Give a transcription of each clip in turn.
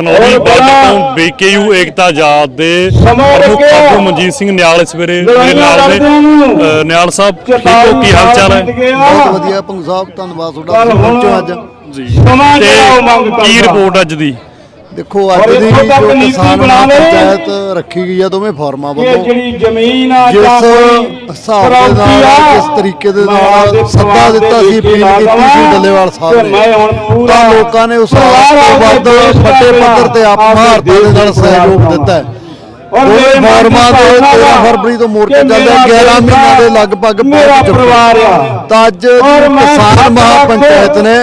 ਖਨੌਰੀ ਤੋਂ ਬੀਕੇਯੂ ਏਕਤਾ ਆਜ਼ਾਦ ਦੇ ਪ੍ਰਮੁੱਖ ਆਗੂ ਮਨਜੀਤ ਸਿੰਘ ਨਿਆਲ ਇਸ ਵੇਲੇ ਮੇਰੇ ਨਾਲ ਨੇ ਨਿਆਲ ਸਾਹਿਬ ਠੀਕ ਹੋ? ਕੀ ਹਾਲ ਚਾਲ ਹੈ? ਬਹੁਤ ਵਧੀਆ। ਭੰਗ ਸਾਹਿਬ ਧੰਨਵਾਦ ਤੁਹਾਡਾ ਪਹੁੰਚੋ ਅੱਜ। ਜੀ। ਤੇ। ਕੀ ਰਿਪੋਰਟ ਅੱਜ ਦੀ? ਦੇਖੋ ਅੱਜ ਦੀ ਜੋ ਕਿਸਾਨ। ਪੰਚਾਇਤ ਰੱਖੀ ਗਈ ਆ ਦੋਵੇਂ ਫਾਰਮਾਂ ਵੱਲੋਂ। ਜਿਹੜੀ ਜ਼ਮੀਨ ਆ ਜਿਸ ਹਿਸਾਬ ਦੇ ਨਾਲ ਜਿਸ ਤਰੀਕੇ ਦੇ ਨਾਲ ਸੱਦਾ ਦਿੱਤਾ ਸੀ ਅਪੀਲ ਕੀਤੀ ਸੀ ਡੱਲੇਵਾਲ ਸਾਹਿਬ ਨੇ। ਤਾਂ ਲੋਕਾਂ ਨੇ ਉਸ ਵੱਧ ਵੱਡੇ ਪੱਧਰ ਤੇ ਆਪ ਭਾਰਤ ਦੇ ਨਾਲ ਸਹਿਯੋਗ। ਦਿੱਤਾ ਹੈ। ਔਰ ਦੋਵੇਂ ਮੇਰੇ ਮਨ ਫਾਰਮਾਂ ਦੇ ਚ 13 ਭਾਵਨਾ ਫਰਵਰੀ ਤੋਂ ਮੋਰਚੇ ਚੱਲਦੇ ਮੇਰਾ 11 ਮਹੀਨਿਆਂ ਦੇ ਲਗਭਗ ਮੇਰਾ ਪਰਿਵਾਰ ਆ। ਤਾਂ ਅੱਜ ਕਿਸਾਨ ਸੱਤ ਮਹਾ ਲੱਖ ਪੰਚਾਇਤ ਨੇ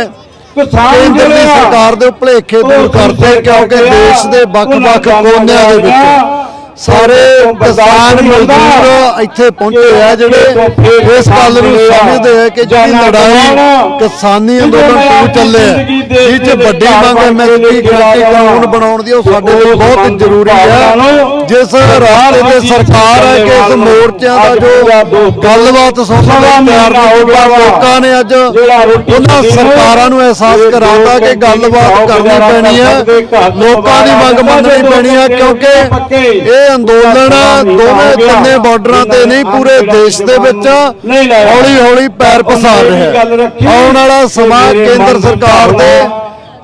ਕਿਸਾਨ ਕੇਂਦਰ ਦੀ ਜਿਹੜੇ ਸਰਕਾਰ ਦੇ ਭੁਲੇਖੇ ਦੂਰ ਕਰਦੇ ਕਿਉਂਕਿ ਦੇਸ਼ ਦੇ ਵੱਖ-ਵੱਖ ਕੋਨਿਆਂ ਦੇ ਵਿੱਚ ਸਾਰੇ ਕਿਸਾਨ ਮਜ਼ਦੂਰ ਇੱਥੇ ਪਹੁੰਚੇ ਆ ਜਿਹੜੇ ਇਸ ਗੱਲ ਨੂੰ ਸਮਝਦੇ ਆ ਕਿ ਜਿਹੜੀ ਲੜਾਈ ਕਿਸਾਨੀ ਅੰਦੋਲਨ ਤੋਂ ਚੱਲੇ ਆ ਇਹ ਚ ਵੱਡੀ ਮੰਗ ਐਮਐਸਪੀ ਖੇਤੀ ਕਾਨੂੰਨ ਬਣਾਉਣ ਦੀ ਉਹ ਸਾਡੇ ਲਈ ਬਹੁਤ ਜ਼ਰੂਰੀ ਹੈ ਜਿਸ ਰਾਸਤੇ ਤੇ ਸਰਕਾਰ ਹੈ ਕਿ ਇਸ ਮੋਰਚਿਆਂ ਦਾ ਜੋ ਗੱਲਬਾਤ ਸੁਣਨ ਲਈ ਤਿਆਰ ਨਹੀਂ ਹੋਗਾ ਲੋਕਾਂ ਨੇ ਅੱਜ ਉਹਨਾਂ ਸਰਕਾਰਾਂ ਨੂੰ ਅਹਿਸਾਸ ਕਰਾਤਾ ਕਿ ਗੱਲਬਾਤ ਕਰਨੀ ਪੈਣੀ ਹੈ ਲੋਕਾਂ ਦੀ ਮੰਗ ਮੰਨਣੀ ਪੈਣੀ ਹੈ ਕਿਉਂਕਿ ਇਹ ਅੰਦੋਲਨ ਦੋਵੇਂ ਤਿੰਨੇ ਬਾਰਡਰਾਂ ਤੇ ਨਹੀਂ ਪੂਰੇ ਦੇਸ਼ ਦੇ ਵਿੱਚ ਹੌਲੀ ਹੌਲੀ ਪੈਰ ਪਸਾਰ ਰਿਹਾ। ਆਉਣ ਵਾਲਾ ਸਮਾਂ ਕੇਂਦਰ ਸਰਕਾਰ ਦੇ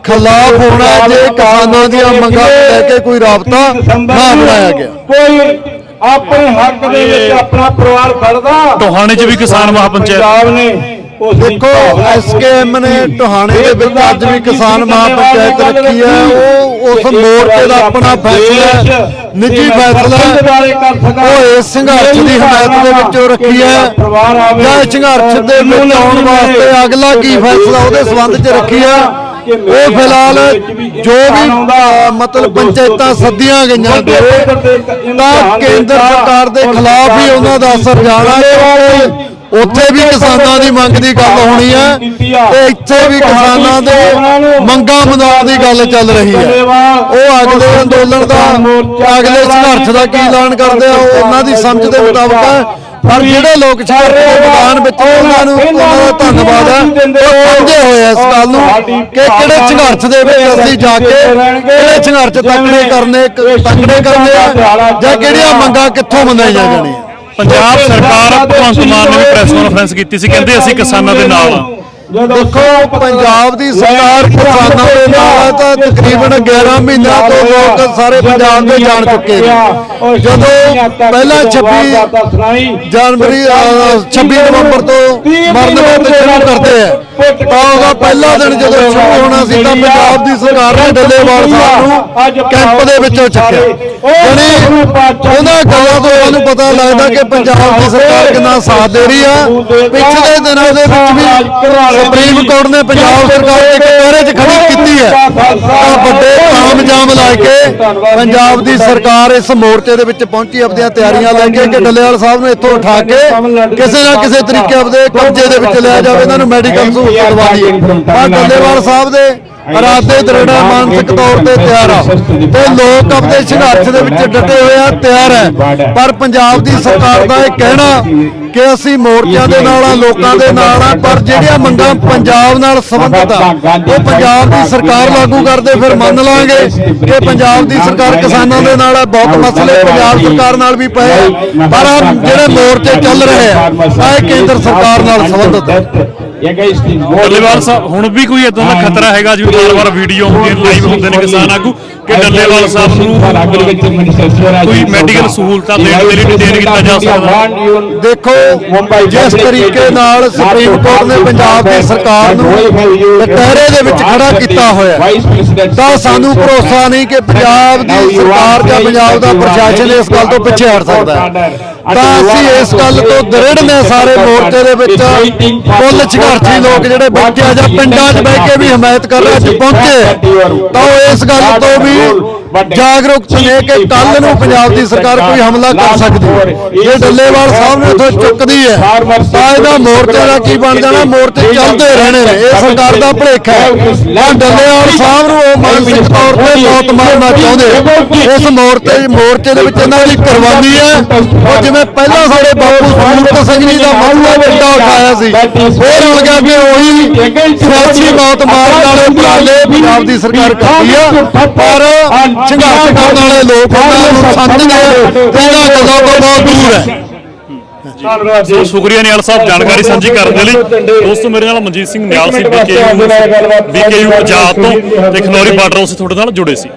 ਖਿਲਾਫ ਹੋਣਾ ਜੇ ਕਿਸਾਨਾਂ ਦੀਆਂ ਮੰਗਾਂ ਲੈ ਕੇ ਕੋਈ ਰਾਬਤਾ ਨਾ ਬਣਾਇਆ ਗਿਆ। ਕੋਈ ਆਪਣੇ ਹੱਕ ਦੇ ਵਿੱਚ ਆਪਣਾ ਪਰਿਵਾਰ ਖੜਦਾ। ਟੋਹਾਣੇ 'ਚ ਵੀ ਕਿਸਾਨ ਮਹਾਪੰਚਾਇਤ ਪੰਜਾਬ ਨੇ ਦੇਖੋ ਐਸਕੇਐਮ ਨੇ ਟੋਹਾਣੇ ਦੇ ਵਿੱਚ ਅੱਜ ਵੀ ਕਿਸਾਨ ਮਹਾਪੰਚਾਇਤ ਰੱਖੀ ਹੈ। ਉਹ ਉਸ ਮੋਰਚੇ ਦਾ ਆਪਣਾ ਫੈਸਲਾ ਹੈ, ਨਿੱਜੀ ਫੈਸਲਾ ਹੈ। ਉਹ ਇਸ ਸੰਘਰਸ਼ ਦੀ ਹਮਾਇਤ ਦੇ ਵਿੱਚੋਂ ਰੱਖੀ ਹੈ। ਜਾਂ ਸੰਘਰਸ਼ ਦੇ ਵਿੱਚ ਆਉਣ ਵਾਸਤੇ ਅਗਲਾ ਕੀ ਫੈਸਲਾ ਉਹਦੇ ਸੰਬੰਧ 'ਚ ਰੱਖੀ ਹੈ? ਉਹ ਫਿਲਹਾਲ ਜੋ ਵੀ ਮਤਲਬ ਪੰਚਾਇਤਾਂ ਸੱਦੀਆਂ ਗਈਆਂ ਤਾਂ ਕੇਂਦਰ ਸਰਕਾਰ ਦੇ ਖਿਲਾਫ ਹੀ ਉਹਨਾਂ ਦਾ ਅਸਰ ਜਾਣਾ ਕਿਉਂਕਿ ਉੱਥੇ ਵੀ ਕਿਸਾਨਾਂ ਦੀ ਮੰਗ ਦੀ ਗੱਲ ਹੋਣੀ ਹੈ ਤੇ ਇੱਥੇ ਵੀ ਕਿਸਾਨਾਂ ਦੇ ਮੰਗਾਂ ਮਨਾਉਣ ਦੀ ਗੱਲ ਚੱਲ ਰਹੀ ਹੈ ਉਹ ਅਗਲੇ ਅੰਦੋਲਨ ਦਾ ਅਗਲੇ ਸੰਘਰਸ਼ ਦਾ ਕੀ ਐਲਾਨ ਕਰਦੇ ਆ ਉਹ ਉਹਨਾਂ ਦੀ ਸਮਝ ਦੇ ਮੁਤਾਬਕ ਹੈ ਪਰ ਜਿਹੜੇ ਲੋਕ ਦੇ ਮੈਦਾਨ ਵਿੱਚ ਉਹਨਾਂ ਨੂੰ ਉਹਨਾਂ ਦਾ ਧੰਨਵਾਦ ਹੈ ਉਹ ਸਮਝੇ ਹੋਏ ਇਸ ਗੱਲ ਨੂੰ ਕਿ ਕਿਹੜੇ ਸੰਘਰਸ਼ ਦੇ ਵਿੱਚ ਅਸੀਂ ਜਾ ਕੇ ਕਿਹੜੇ ਸੰਘਰਸ਼ ਤਕੜੇ ਕਰਨੇ ਤਕੜੇ ਕਰਨੇ ਆ ਜਾਂ ਕਿਹੜੀਆਂ ਮੰਗਾਂ ਕਿੱਥੋਂ ਮੰਨਾਈਆਂ ਜਾਣੀਆਂ? ਪੰਜਾਬ ਸਰਕਾਰ ਭਗਵੰਤ ਮਾਨ ਨੇ ਵੀ ਪ੍ਰੈਸ ਕਾਨਫਰੰਸ ਕੀਤੀ ਸੀ ਕਹਿੰਦੇ ਅਸੀਂ ਕਿਸਾਨਾਂ ਦੇ ਨਾਲ ਦੇਖੋ ਪੰਜਾਬ ਦੀ ਸਰਕਾਰ ਕਿਸਾਨਾਂ ਦੇ ਨਾਲ ਹੈ ਤਾਂ ਤਕਰੀਬਨ 11 ਮਹੀਨਿਆਂ ਤੋਂ ਲੋਕ ਸਾਰੇ ਪੰਜਾਬ ਦੇ ਜਾਣ ਚੁੱਕੇ ਨੇ ਜਦੋਂ ਪਹਿਲਾਂ 26 ਜਨਵਰੀ ਅਹ, 26 ਨਵੰਬਰ ਤੋਂ ਮਰਨ ਵਰਤ ਸ਼ੁਰੂ ਕਰਦੇ ਆ ਤਾਂ ਉਹਦਾ ਪਹਿਲਾ ਦਿਨ ਜਦੋਂ ਸ਼ੁਰੂ ਹੋਣਾ ਸੀ ਤਾਂ ਪੰਜਾਬ ਦੀ ਸਰਕਾਰ ਨੇ ਡੱਲੇਵਾਲ ਸਾਹਿਬ ਨੂੰ ਕੈਂਪ ਦੇ ਵਿੱਚੋਂ ਚੱਕਿਆ। ਯਾਨੀ ਉਹਨਾਂ ਗੱਲਾਂ ਤੋਂ ਸਾਨੂੰ ਪਤਾ ਲੱਗਦਾ ਕਿ ਪੰਜਾਬ ਦੀ ਸਰਕਾਰ ਕਿੰਨਾ ਸਾਥ ਦੇ ਰਹੀ ਆ। ਪਿਛਲੇ ਦਿਨਾਂ ਦੇ ਵਿੱਚ ਵੀ ਸੁਪਰੀਮ ਕੋਰਟ ਨੇ ਪੰਜਾਬ ਸਰਕਾਰ ਦੇ ਕਟਹਿਰੇ 'ਚ ਖੜੀ ਕੀਤੀ ਹੈ। ਤਾਂ ਵੱਡੇ ਤਾਮਜਾਮ ਲਾ ਕੇ ਪੰਜਾਬ ਦੀ ਸਰਕਾਰ ਇਸ ਮੋਰਚੇ ਦੇ ਵਿੱਚ ਪਹੁੰਚੀ ਆਪਣੀਆਂ ਤਿਆਰੀਆਂ ਲੈ ਕੇ ਕਿ ਡੱਲੇਵਾਲ ਸਾਹਿਬ ਨੂੰ ਇੱਥੋਂ ਉਠਾ ਕੇ ਕਿਸੇ ਨਾ ਕਿਸੇ ਤਰੀਕੇ ਆਪਦੇ ਕਬਜ਼ੇ ਦੇ ਵਿੱਚ ਲਿਆ ਜਾਵੇ ਇਹਨਾਂ ਨੂੰ ਮੈਡੀਕਲ ਡੱਲੇਵਾਲ ਸਾਹਿਬ ਦੇ ਇਰਾਦੇ ਦ੍ਰਿੜਾ ਮਾਨਸਿਕ ਤੌਰ ਤੇ ਤਿਆਰ ਆ। ਤੇ ਲੋਕ ਆਪਣੇ ਸੰਘਰਸ਼ ਦੇ ਵਿੱਚ ਡਟੇ ਹੋਏ ਆ ਤਿਆਰ ਹੈ। ਪਰ ਪੰਜਾਬ ਦੀ ਸਰਕਾਰ ਦਾ ਇਹ ਕਹਿਣਾ ਕਿ ਅਸੀਂ ਮੋਰਚਿਆਂ ਦੇ ਨਾਲ ਆ ਲੋਕਾਂ ਦੇ ਨਾਲ ਆ ਪਰ ਜਿਹੜੀਆਂ ਮੰਗਾਂ ਪੰਜਾਬ ਨਾਲ ਸੰਬੰਧਿਤ ਆ ਉਹ ਪੰਜਾਬ ਦੀ ਸਰਕਾਰ ਲਾਗੂ ਕਰਦੇ ਫਿਰ ਮੰਨ ਲਾਂਗੇ ਕਿ ਪੰਜਾਬ ਦੀ ਸਰਕਾਰ ਕਿਸਾਨਾਂ ਦੇ ਨਾਲ ਆ ਬਹੁਤ ਮਸਲੇ ਪੰਜਾਬ ਸਰਕਾਰ ਨਾਲ ਵੀ ਪਏ। ਪਰ ਜਿਹੜੇ ਮੋਰਚੇ ਚੱਲ ਰਹੇ ਆ ਇਹ ਕੇਂਦਰ ਸਰਕਾਰ ਨਾਲ ਸੰਬੰਧਿਤ ਹੈ ਡੱਲੇਵਾਲ ਸਾਹਿਬ ਹੁਣ ਵੀ ਕੋਈ ਇਦਾਂ ਦਾ ਖਤਰਾ ਹੈਗਾ ਜਿਵੇਂ ਵਾਰ-ਵਾਰ ਵੀਡੀਓ ਹੁੰਦੀਆਂ ਲਾਈਵ ਹੁੰਦੇ ਨੇ ਕਿਸਾਨ ਆਗੂ ਕਿ ਡੱਲੇਵਾਲ ਸਾਹਿਬ ਨੂੰ ਕੋਈ ਮੈਡੀਕਲ ਸਹੂਲਤਾਂ ਦੇਣ ਦੇ ਲਈ ਡਿਟੇਨ ਕੀਤਾ ਜਾ ਸਕਦਾ। ਦੇਖੋ ਜਿਸ ਤਰੀਕੇ ਨਾਲ ਸੁਪਰੀਮ ਕੋਰਟ ਨੇ ਪੰਜਾਬ ਦੀ ਸਰਕਾਰ ਨੂੰ ਕਟਹਿਰੇ ਦੇ ਵਿੱਚ ਖੜਾ ਕੀਤਾ ਹੋਇਆ ਹੈ, ਤਾਂ ਸਾਨੂੰ ਭਰੋਸਾ ਨਹੀਂ ਕਿ ਪੰਜਾਬ ਦੀ ਸਰਕਾਰ ਜਾਂ ਪੰਜਾਬ ਦਾ ਪ੍ਰਸ਼ਾਸਨ ਇਸ ਗੱਲ ਤੋਂ ਪਿੱਛੇ ਹਟ ਸਕਦਾ ਹੈ। ਤਾਂ ਅਸੀਂ ਇਸ ਗੱਲ ਤੋਂ ਦ੍ਰਿੜ ਨੇ ਸਾਰੇ ਮੋਰਚੇ ਦੇ ਵਿੱਚ ਕੁੱਲ ਸੰਘਰਸ਼ੀ ਲੋਕ ਜਿਹੜੇ ਬੈਠੇ ਆ ਜਾਂ ਪਿੰਡਾਂ 'ਚ ਬਹਿ ਕੇ ਵੀ ਹਮਾਇਤ ਕਰ ਰਹੇ ਅੱਜ ਪਹੁੰਚੇ। ਤਾਂ ਇਸ ਗੱਲ ਤੋਂ ਵੀ ਜਾਗਰੂਕ ਨੇ ਕਿ ਕੱਲ ਨੂੰ ਪੰਜਾਬ ਦੀ ਸਰਕਾਰ ਕੋਈ ਹਮਲਾ ਕਰ ਸਕਦੀ ਹੈ। ਜੇ ਡੱਲੇਵਾਲ ਸਾਹਿਬ ਨੇ ਇੱਥੋਂ ਚੁੱਕਦੀ ਹੈ। ਤਾਂ ਇਹਦਾ ਮੋਰਚੇ ਦਾ ਕੀ ਬਣ ਜਾਣਾ? ਮੋਰਚੇ ਚੱਲਦੇ ਰਹਿਣੇ ਨੇ। ਇਹ ਸਰਕਾਰ ਦਾ ਭੁਲੇਖਾ ਹੈ। ਡੱਲੇਵਾਲ ਸਾਹਿਬ ਨੂੰ ਉਹ ਮਾਨਸਿਕ ਤੌਰ ਤੇ ਬਹੁਤ ਮਾਰਨਾ ਚਾਹੁੰਦੇ। ਇਸ ਮੋਰਚੇ ਮੋਰਚੇ ਦੇ ਵਿੱਚ ਇਹਨਾਂ ਦੀ ਕੁਰਬਾਨੀ ਹੈ। ਉਹ ਜਿਵੇਂ ਪਹਿਲਾਂ ਸਾਡੇ ਬਾਪੂ ਸੂਰਤ ਸਿੰਘ ਜੀ ਦਾ ਮਸਲਾ ਵੱਡਾ ਉਠਾਇਆ ਸੀ ਉਹ ਰਲ ਗਿਆ ਕਿ ਉਹੀ ਸਿਆਸੀ ਮੌਤ ਮਾਰਨ ਵਾਲੇ ਉਪਰਾਲੇ ਪੰਜਾਬ ਦੀ ਸਰਕਾਰ ਕਰਦੀ ਆ ਪਰ ਸੰਘਰਸ਼ ਕਰਨ ਵਾਲੇ ਲੋਕ ਉਹਨਾਂ ਨੂੰ ਸਮਝਦੇ ਇਹਨਾਂ ਗੱਲਾਂ ਤੋਂ ਬਹੁਤ ਦੂਰ ਹੈ ਧੰਨਵਾਦ ਜੀ ਸੋ ਸ਼ੁਕਰੀਆ ਨਿਹਾਲ ਸਾਹਿਬ ਜਾਣਕਾਰੀ ਸਾਂਝੀ ਕਰਨ ਦੇ ਲਈ ਦੋਸਤੋ ਮੇਰੇ ਨਾਲ ਮਨਜੀਤ ਸਿੰਘ ਨਿਹਾਲ ਸੀ ਬੀਕੇਯੂ ਬੀਕੇਯੂ ਪੰਜਾਬ ਤੋਂ ਤੇ ਖਨੌਰੀ ਬਾਰਡਰ ਉਸ ਤੁਹਾਡੇ ਨਾਲ ਜੁੜੇ ਸੀ